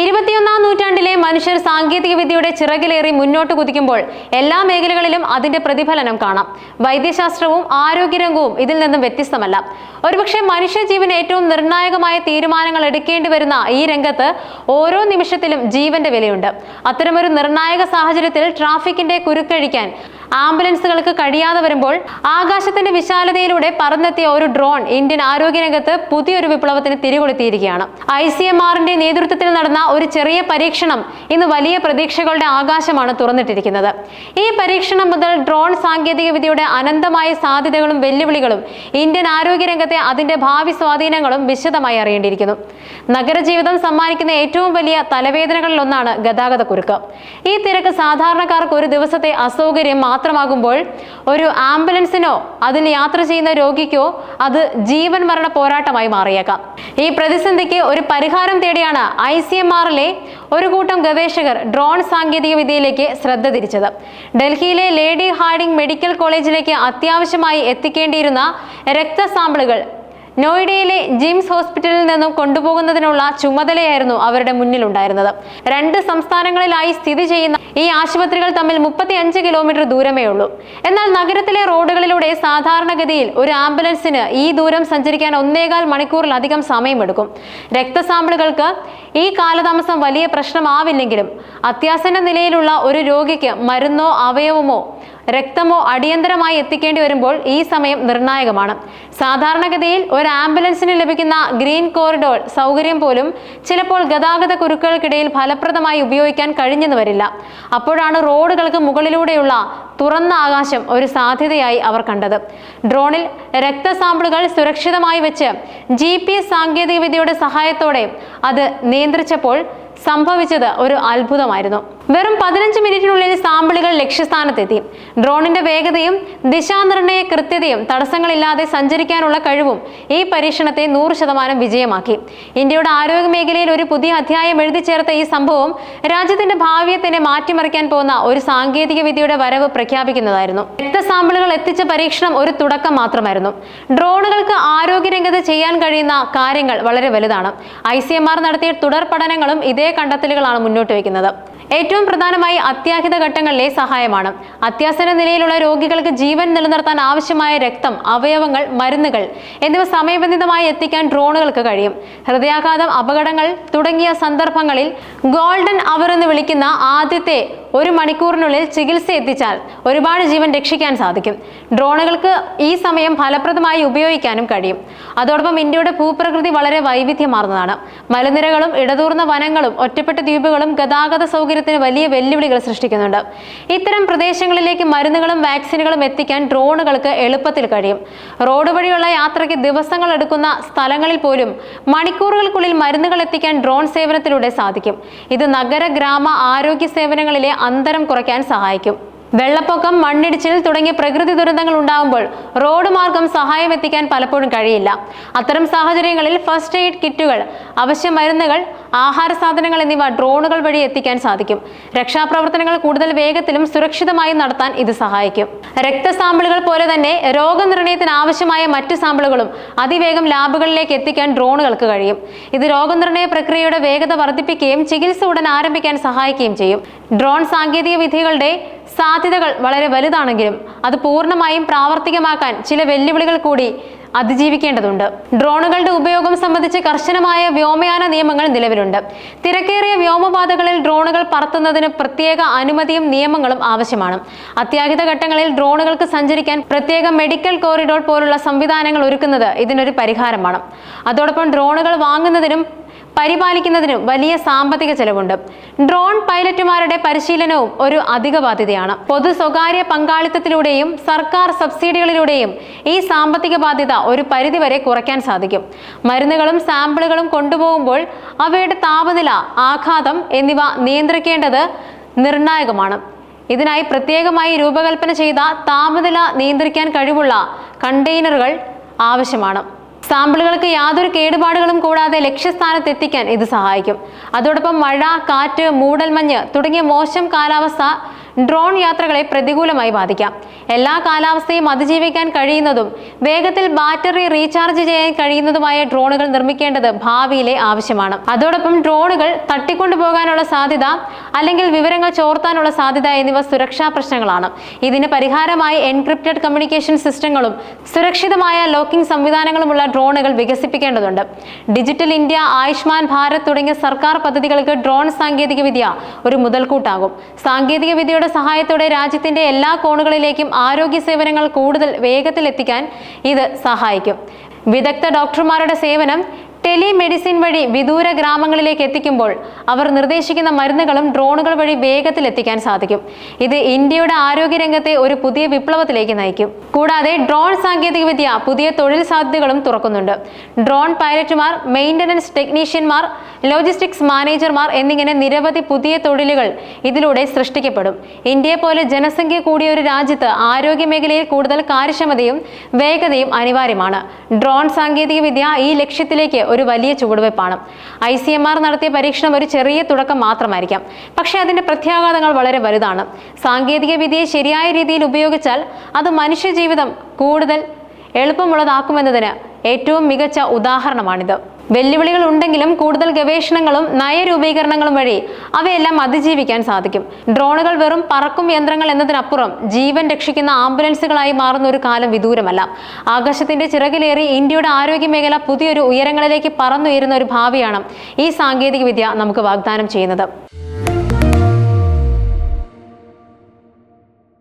ഇരുപത്തിയൊന്നാം നൂറ്റാണ്ടിലെ മനുഷ്യർ സാങ്കേതിക വിദ്യയുടെ ചിറകിലേറി മുന്നോട്ട് കുതിക്കുമ്പോൾ എല്ലാ മേഖലകളിലും അതിന്റെ പ്രതിഫലനം കാണാം. വൈദ്യശാസ്ത്രവും ആരോഗ്യരംഗവും ഇതിൽ നിന്നും വ്യത്യസ്തമല്ല. ഒരുപക്ഷെ മനുഷ്യജീവന് ഏറ്റവും നിർണായകമായ തീരുമാനങ്ങൾ എടുക്കേണ്ടി വരുന്ന ഈ രംഗത്ത് ഓരോ നിമിഷത്തിലും ജീവന്റെ വിലയുണ്ട്. അത്തരമൊരു നിർണായക സാഹചര്യത്തിൽ ട്രാഫിക്കിന്റെ കുരുക്കഴിക്കാൻ ആംബുലൻസുകൾക്ക് കഴിയാതെ വരുമ്പോൾ ആകാശത്തിന്റെ വിശാലതയിലൂടെ പറന്നെത്തിയ ഒരു ഡ്രോൺ ഇന്ത്യൻ ആരോഗ്യരംഗത്ത് പുതിയൊരു വിപ്ലവത്തിന് തിരികൊളുത്തിയിരിക്കുകയാണ്. ഐ സി എം ആറിന്റെ നേതൃത്വത്തിൽ നടന്ന ഒരു ചെറിയ പരീക്ഷണം ഇന്ന് വലിയ പ്രതീക്ഷകളുടെ ആകാശമാണ് തുറന്നിട്ടിരിക്കുന്നത്. ഈ പരീക്ഷണം മുതൽ ഡ്രോൺ സാങ്കേതിക വിദ്യയുടെ അനന്തമായ സാധ്യതകളും വെല്ലുവിളികളും ഇന്ത്യൻ ആരോഗ്യരംഗത്തെ അതിന്റെ ഭാവി സ്വാധീനങ്ങളും വിശദമായി അറിയേണ്ടിയിരിക്കുന്നു. നഗരജീവിതം സമ്മാനിക്കുന്ന ഏറ്റവും വലിയ തലവേദനകളിലൊന്നാണ് ഗതാഗതക്കുരുക്ക്. ഗതാഗത കുരുക്ക് ഈ തിരക്ക് സാധാരണക്കാർക്ക് ഒരു ദിവസത്തെ അസൗകര്യം മാത്രമാകുമ്പോൾ ഒരു ആംബുലൻസിനോ അതിന് യാത്ര ചെയ്യുന്ന രോഗിക്കോ അത് ജീവൻ മരണ പോരാട്ടമായി മാറിയേക്കാം. ഈ പ്രതിസന്ധിക്ക് ഒരു പരിഹാരം തേടിയാണ് ഐ സി എം ആറിലെ ഒരു കൂട്ടം ഗവേഷകർ ഡ്രോൺ സാങ്കേതിക വിദ്യയിലേക്ക് ശ്രദ്ധ തിരിച്ചത്. ഡൽഹിയിലെ ലേഡി ഹാർഡിംഗ് മെഡിക്കൽ കോളേജിലേക്ക് അത്യാവശ്യമായി എത്തിക്കേണ്ടിയിരുന്ന രക്തസാമ്പിളുകൾ നോയിഡയിലെ ജിംസ് ഹോസ്പിറ്റലിൽ നിന്നും കൊണ്ടുപോകുന്നതിനുള്ള ചുമതലയായിരുന്നു അവരുടെ മുന്നിലുണ്ടായിരുന്നത്. രണ്ട് സംസ്ഥാനങ്ങളിലായി സ്ഥിതി ചെയ്യുന്ന ഈ ആശുപത്രികൾ തമ്മിൽ മുപ്പത്തി അഞ്ച് കിലോമീറ്റർ ദൂരമേ ഉള്ളൂ. എന്നാൽ നഗരത്തിലെ റോഡുകളിലൂടെ സാധാരണഗതിയിൽ ഒരു ആംബുലൻസിന് ഈ ദൂരം സഞ്ചരിക്കാൻ ഒന്നേകാൽ മണിക്കൂറിലധികം സമയമെടുക്കും. രക്തസാമ്പിളുകൾക്ക് ഈ കാലതാമസം വലിയ പ്രശ്നമാവില്ലെങ്കിലും അത്യാസന്ന നിലയിലുള്ള ഒരു രോഗിക്ക് മരുന്നോ അവയവമോ രക്തമോ അടിയന്തരമായി എത്തിക്കേണ്ടി വരുമ്പോൾ ഈ സമയം നിർണായകമാണ്. സാധാരണഗതിയിൽ ഒരു ആംബുലൻസിന് ലഭിക്കുന്ന ഗ്രീൻ കോറിഡോർ സൗകര്യം പോലും ചിലപ്പോൾ ഗതാഗത കുരുക്കുകൾക്കിടയിൽ ഫലപ്രദമായി ഉപയോഗിക്കാൻ കഴിഞ്ഞെന്ന് വരില്ല. അപ്പോഴാണ് റോഡുകൾക്ക് മുകളിലൂടെയുള്ള തുറന്ന ആകാശം ഒരു സാധ്യതയായി അവർ കണ്ടത്. ഡ്രോണിൽ രക്തസാമ്പിളുകൾ സുരക്ഷിതമായി വെച്ച് ജി പി എസ് സാങ്കേതികവിദ്യയുടെ സഹായത്തോടെ അത് നിയന്ത്രിച്ചപ്പോൾ സംഭവിച്ചത് ഒരു അത്ഭുതമായിരുന്നു. വെറും പതിനഞ്ച് മിനിറ്റിനുള്ളിൽ ലക്ഷ്യസ്ഥാനത്തെത്തി. ഡ്രോണിന്റെ വേഗതയും ദിശാനിർണയ കൃത്യതയും തടസ്സങ്ങളില്ലാതെ സഞ്ചരിക്കാനുള്ള കഴിവും ഈ പരീക്ഷണത്തെ നൂറ് ശതമാനം വിജയമാക്കി. ഇന്ത്യയുടെ ആരോഗ്യ മേഖലയിൽ ഒരു പുതിയ അധ്യായം എഴുതി ചേർത്ത ഈ സംഭവം രാജ്യത്തിന്റെ ഭാവിയെ തന്നെ മാറ്റിമറിക്കാൻ പോകുന്ന ഒരു സാങ്കേതിക വിദ്യയുടെ വരവ് പ്രഖ്യാപിക്കുന്നതായിരുന്നു. രക്തസാമ്പിളുകൾ എത്തിച്ച പരീക്ഷണം ഒരു തുടക്കം മാത്രമായിരുന്നു. ഡ്രോണുകൾക്ക് ആരോഗ്യരംഗത്ത് ചെയ്യാൻ കഴിയുന്ന കാര്യങ്ങൾ വളരെ വലുതാണ്. ഐ നടത്തിയ തുടർ പഠനങ്ങളും ഇതേ കണ്ടെത്തലുകളാണ് മുന്നോട്ട് വയ്ക്കുന്നത്. ഏറ്റവും പ്രധാനമായി അത്യാഹിത ഘട്ടങ്ങളിലെ സഹായമാണ്. അത്യാസന നിലയിലുള്ള രോഗികൾക്ക് ജീവൻ നിലനിർത്താൻ ആവശ്യമായ രക്തം അവയവങ്ങൾ മരുന്നുകൾ എന്നിവ സമയബന്ധിതമായി എത്തിക്കാൻ ഡ്രോണുകൾക്ക് കഴിയും. ഹൃദയാഘാതം അപകടങ്ങൾ തുടങ്ങിയ സന്ദർഭങ്ങളിൽ ഗോൾഡൻ അവർ എന്ന് വിളിക്കുന്ന ആദ്യത്തെ ഒരു മണിക്കൂറിനുള്ളിൽ ചികിത്സ എത്തിച്ചാൽ ഒരുപാട് ജീവൻ രക്ഷിക്കാൻ സാധിക്കും. ഡ്രോണുകൾക്ക് ഈ സമയം ഫലപ്രദമായി ഉപയോഗിക്കാനും കഴിയും. അതോടൊപ്പം ഇന്ത്യയുടെ ഭൂപ്രകൃതി വളരെ വൈവിധ്യമാർന്നതാണ്. മലനിരകളും ഇടതൂർന്ന വനങ്ങളും ഒറ്റപ്പെട്ട ദ്വീപുകളും ഗതാഗത സൗകര്യത്തിന് വലിയ വെല്ലുവിളികൾ സൃഷ്ടിക്കുന്നുണ്ട്. ഇത്തരം പ്രദേശങ്ങളിലേക്ക് മരുന്നുകളും വാക്സിനുകളും എത്തിക്കാൻ ഡ്രോണുകൾക്ക് എളുപ്പത്തിൽ കഴിയും. റോഡ് വഴിയുള്ള യാത്രയ്ക്ക് ദിവസങ്ങൾ എടുക്കുന്ന സ്ഥലങ്ങളിൽ പോലും മണിക്കൂറുകൾക്കുള്ളിൽ മരുന്നുകൾ എത്തിക്കാൻ ഡ്രോൺ സേവനത്തിലൂടെ സാധിക്കും. ഇത് നഗര ഗ്രാമ ആരോഗ്യ സേവനങ്ങളിലെ അന്തരം കുറയ്ക്കാൻ സഹായിക്കും. വെള്ളപ്പൊക്കം മണ്ണിടിച്ചിൽ തുടങ്ങിയ പ്രകൃതി ദുരന്തങ്ങൾ ഉണ്ടാകുമ്പോൾ റോഡ് മാർഗം സഹായം എത്തിക്കാൻ പലപ്പോഴും കഴിയില്ല. അത്തരം സാഹചര്യങ്ങളിൽ ഫസ്റ്റ് എയ്ഡ് കിറ്റുകൾ അവശ്യ മരുന്നുകൾ ആഹാര സാധനങ്ങൾ എന്നിവ ഡ്രോണുകൾ വഴി എത്തിക്കാൻ സാധിക്കും. രക്ഷാപ്രവർത്തനങ്ങൾ കൂടുതൽ വേഗത്തിലും സുരക്ഷിതമായും നടത്താൻ ഇത് സഹായിക്കും. രക്തസാമ്പിളുകൾ പോലെ തന്നെ രോഗനിർണയത്തിന് ആവശ്യമായ മറ്റ് സാമ്പിളുകളും അതിവേഗം ലാബുകളിലേക്ക് എത്തിക്കാൻ ഡ്രോണുകൾക്ക് കഴിയും. ഇത് രോഗനിർണയ പ്രക്രിയയുടെ വേഗത വർദ്ധിപ്പിക്കുകയും ചികിത്സ ഉടൻ ആരംഭിക്കാൻ സഹായിക്കുകയും ചെയ്യും. ഡ്രോൺ സാങ്കേതിക വിദ്യകളുടെ സാധ്യതകൾ വളരെ വലുതാണെങ്കിലും അത് പൂർണമായും പ്രാവർത്തികമാക്കാൻ ചില വെല്ലുവിളികൾ കൂടി അതിജീവിക്കേണ്ടതുണ്ട്. ഡ്രോണുകളുടെ ഉപയോഗം സംബന്ധിച്ച് കർശനമായ വ്യോമയാന നിയമങ്ങൾ നിലവിലുണ്ട്. തിരക്കേറിയ വ്യോമപാതകളിൽ ഡ്രോണുകൾ പറത്തുന്നതിന് പ്രത്യേക അനുമതിയും നിയമങ്ങളും ആവശ്യമാണ്. അത്യാഹിത ഘട്ടങ്ങളിൽ ഡ്രോണുകൾക്ക് സഞ്ചരിക്കാൻ പ്രത്യേക മെഡിക്കൽ കോറിഡോർ പോലുള്ള സംവിധാനങ്ങൾ ഒരുക്കുന്നത് ഇതിനൊരു പരിഹാരമാണ്. അതോടൊപ്പം ഡ്രോണുകൾ വാങ്ങുന്നതിനും പരിപാലിക്കുന്നതിനും വലിയ സാമ്പത്തിക ചെലവുണ്ട്. ഡ്രോൺ പൈലറ്റുമാരുടെ പരിശീലനവും ഒരു അധിക ബാധ്യതയാണ്. പൊതു സ്വകാര്യ പങ്കാളിത്തത്തിലൂടെയും സർക്കാർ സബ്സിഡികളിലൂടെയും ഈ സാമ്പത്തിക ബാധ്യത ഒരു പരിധിവരെ കുറയ്ക്കാൻ സാധിക്കും. മരുന്നുകളും സാമ്പിളുകളും കൊണ്ടുപോകുമ്പോൾ അവയുടെ താപനില ആഘാതം എന്നിവ നിയന്ത്രിക്കേണ്ടത് നിർണായകമാണ്. ഇതിനായി പ്രത്യേകമായി രൂപകൽപ്പന ചെയ്ത താപനില നിയന്ത്രിക്കാൻ കഴിവുള്ള കണ്ടെയ്നറുകൾ ആവശ്യമാണ്. സാമ്പിളുകൾക്ക് യാതൊരു കേടുപാടുകളും കൂടാതെ ലക്ഷ്യസ്ഥാനത്ത് എത്തിക്കാൻ ഇത് സഹായിക്കും. അതോടൊപ്പം മഴ കാറ്റ് മൂടൽമഞ്ഞ് തുടങ്ങിയ മോശം കാലാവസ്ഥ ഡ്രോൺ യാത്രകളെ പ്രതികൂലമായി ബാധിക്കാം. എല്ലാ കാലാവസ്ഥയും അതിജീവിക്കാൻ കഴിയുന്നതും വേഗത്തിൽ ബാറ്ററി റീചാർജ് ചെയ്യാൻ കഴിയുന്നതുമായ ഡ്രോണുകൾ നിർമ്മിക്കേണ്ടത് ഭാവിയിലെ ആവശ്യമാണ്. അതോടൊപ്പം ഡ്രോണുകൾ തട്ടിക്കൊണ്ടുപോകാനുള്ള സാധ്യത അല്ലെങ്കിൽ വിവരങ്ങൾ ചോർത്താനുള്ള സാധ്യത എന്നിവ സുരക്ഷാ പ്രശ്നങ്ങളാണ്. ഇതിന് പരിഹാരമായി എൻക്രിപ്റ്റഡ് കമ്മ്യൂണിക്കേഷൻ സിസ്റ്റങ്ങളും സുരക്ഷിതമായ ലോക്കിംഗ് സംവിധാനങ്ങളുമുള്ള ഡ്രോണുകൾ വികസിപ്പിക്കേണ്ടതുണ്ട്. ഡിജിറ്റൽ ഇന്ത്യ ആയുഷ്മാൻ ഭാരത് തുടങ്ങിയ സർക്കാർ പദ്ധതികൾക്ക് ഡ്രോൺ സാങ്കേതികവിദ്യ ഒരു മുതൽക്കൂട്ടാകും. സാങ്കേതിക വിദ്യയുടെ സഹായത്തോടെ രാജ്യത്തിന്റെ എല്ലാ കോണുകളിലേക്കും ആരോഗ്യ സേവനങ്ങൾ കൂടുതൽ വേഗത്തിൽ എത്തിക്കാൻ ഇത് സഹായിക്കും. വിദഗ്ധ ഡോക്ടർമാരുടെ സേവനം ടെലിമെഡിസിൻ വഴി വിദൂര ഗ്രാമങ്ങളിലേക്ക് എത്തിക്കുമ്പോൾ അവർ നിർദ്ദേശിക്കുന്ന മരുന്നുകളും ഡ്രോണുകൾ വഴി വേഗത്തിൽ എത്തിക്കാൻ സാധിക്കും. ഇത് ഇന്ത്യയുടെ ആരോഗ്യരംഗത്തെ ഒരു പുതിയ വിപ്ലവത്തിലേക്ക് നയിക്കും. കൂടാതെ ഡ്രോൺ സാങ്കേതികവിദ്യ പുതിയ തൊഴിൽ സാധ്യതകളും തുറക്കുന്നുണ്ട്. ഡ്രോൺ പൈലറ്റുമാർ മെയിന്റനൻസ് ടെക്നീഷ്യന്മാർ ലോജിസ്റ്റിക്സ് മാനേജർമാർ എന്നിങ്ങനെ നിരവധി പുതിയ തൊഴിലുകൾ ഇതിലൂടെ സൃഷ്ടിക്കപ്പെടും. ഇന്ത്യയെ പോലെ ജനസംഖ്യ കൂടിയ ഒരു രാജ്യത്ത് ആരോഗ്യ മേഖലയിൽ കൂടുതൽ കാര്യക്ഷമതയും വേഗതയും അനിവാര്യമാണ്. ഡ്രോൺ സാങ്കേതികവിദ്യ ഈ ലക്ഷ്യത്തിലേക്ക് ഒരു വലിയ ചുവടുവയ്പ്പാണ്. ഐ സി എം ആർ നടത്തിയ പരീക്ഷണം ഒരു ചെറിയ തുടക്കം മാത്രമായിരിക്കാം. പക്ഷേ അതിന്റെ പ്രത്യാഘാതങ്ങൾ വളരെ വലുതാണ്. സാങ്കേതിക വിദ്യയെ ശരിയായ രീതിയിൽ ഉപയോഗിച്ചാൽ അത് മനുഷ്യജീവിതം കൂടുതൽ എളുപ്പമുള്ളതാക്കുമെന്നതിന് ഏറ്റവും മികച്ച ഉദാഹരണമാണിത്. വെല്ലുവിളികൾ ഉണ്ടെങ്കിലും കൂടുതൽ ഗവേഷണങ്ങളും നയരൂപീകരണങ്ങളും വഴി അവയെല്ലാം അതിജീവിക്കാൻ സാധിക്കും. ഡ്രോണുകൾ വെറും പറക്കും യന്ത്രങ്ങൾ എന്നതിനപ്പുറം ജീവൻ രക്ഷിക്കുന്ന ആംബുലൻസുകളായി മാറുന്ന ഒരു കാലം വിദൂരമല്ല. ആകാശത്തിന്റെ ചിറകിലേറി ഇന്ത്യയുടെ ആരോഗ്യ മേഖല പുതിയൊരു ഉയരങ്ങളിലേക്ക് പറന്നുയരുന്ന ഒരു ഭാവിയാണ് ഈ സാങ്കേതികവിദ്യ നമുക്ക് വാഗ്ദാനം ചെയ്യുന്നത്.